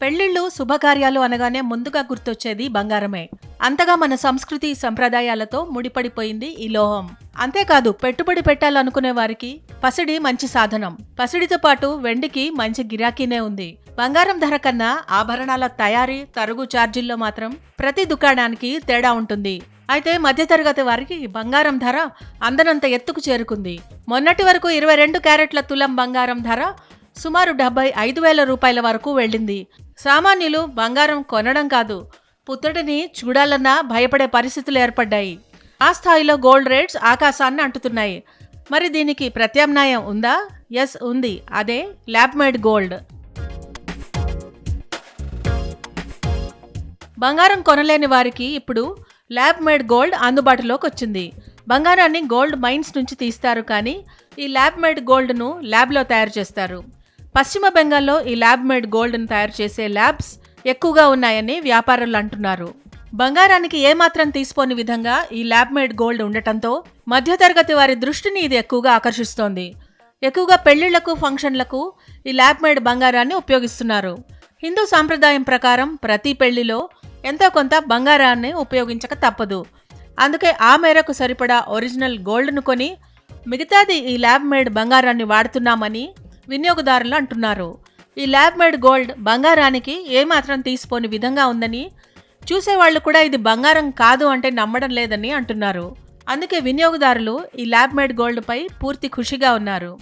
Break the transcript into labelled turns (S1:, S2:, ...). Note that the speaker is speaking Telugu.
S1: పెళ్ళిళ్ళు శుభకార్యాలు అనగానే ముందుగా గుర్తొచ్చేది బంగారమే. అంతగా మన సంస్కృతి సంప్రదాయాలతో ముడిపడిపోయింది ఈ లోహం. అంతేకాదు పెట్టుబడి పెట్టాలనుకునే వారికి పసిడి మంచి సాధనం. పసిడితో పాటు వెండికి మంచి గిరాకీనే ఉంది. బంగారం ధర కన్నా ఆభరణాల తయారీ తరుగు ఛార్జీల్లో మాత్రం ప్రతి దుకాణానికి తేడా ఉంటుంది. అయితే మధ్యతరగతి వారికి బంగారం ధర అందనంత ఎత్తుకు చేరుకుంది. మొన్నటి వరకు ఇరవై రెండు క్యారెట్ల తులం బంగారం ధర సుమారు డెబ్బై ఐదు వేల రూపాయల వరకు వెళ్ళింది. సామాన్యులు బంగారం కొనడం కాదు పుత్తడిని చూడాలన్నా భయపడే పరిస్థితులు ఏర్పడ్డాయి. ఆ స్థాయిలో గోల్డ్ రేట్స్ ఆకాశాన్ని అంటుతున్నాయి. మరి దీనికి ప్రత్యామ్నాయం ఉందా? ఎస్ ఉంది. అదే ల్యాబ్ మేడ్ గోల్డ్. బంగారం కొనలేని వారికి ఇప్పుడు ల్యాబ్ మేడ్ గోల్డ్ అందుబాటులోకి వచ్చింది. బంగారాన్ని గోల్డ్ మైన్స్ నుంచి తీస్తారు కానీ ఈ ల్యాబ్ మేడ్ గోల్డ్ను ల్యాబ్లో తయారు చేస్తారు. పశ్చిమ బెంగాల్లో ఈ ల్యాబ్ మేడ్ గోల్డ్ను తయారు చేసే ల్యాబ్స్ ఎక్కువగా ఉన్నాయని వ్యాపారులు అంటున్నారు. బంగారానికి ఏమాత్రం తీసుకోని విధంగా ఈ ల్యాబ్ మేడ్ గోల్డ్ ఉండటంతో మధ్యతరగతి వారి దృష్టిని ఇది ఎక్కువగా ఆకర్షిస్తోంది. ఎక్కువగా పెళ్ళిళ్ళకు ఫంక్షన్లకు ఈ ల్యాబ్ మేడ్ బంగారాన్ని ఉపయోగిస్తున్నారు. హిందూ సాంప్రదాయం ప్రకారం ప్రతి పెళ్ళిలో ఎంతో కొంత బంగారాన్ని ఉపయోగించక తప్పదు. అందుకే ఆ మేరకు సరిపడా ఒరిజినల్ గోల్డ్ను కొని మిగతాది ఈ ల్యాబ్ మేడ్ బంగారాన్ని వాడుతున్నామని వినియోగదారులు అంటున్నారు. ఈ ల్యాబ్ మేడ్ గోల్డ్ బంగారానికి ఏమాత్రం తీసిపోని విధంగా ఉందని చూసేవాళ్ళు కూడా ఇది బంగారం కాదు అంటే నమ్మడం లేదని అంటున్నారు. అందుకే వినియోగదారులు ఈ ల్యాబ్ మేడ్ గోల్డ్పై పూర్తి ఖుషిగా ఉన్నారు.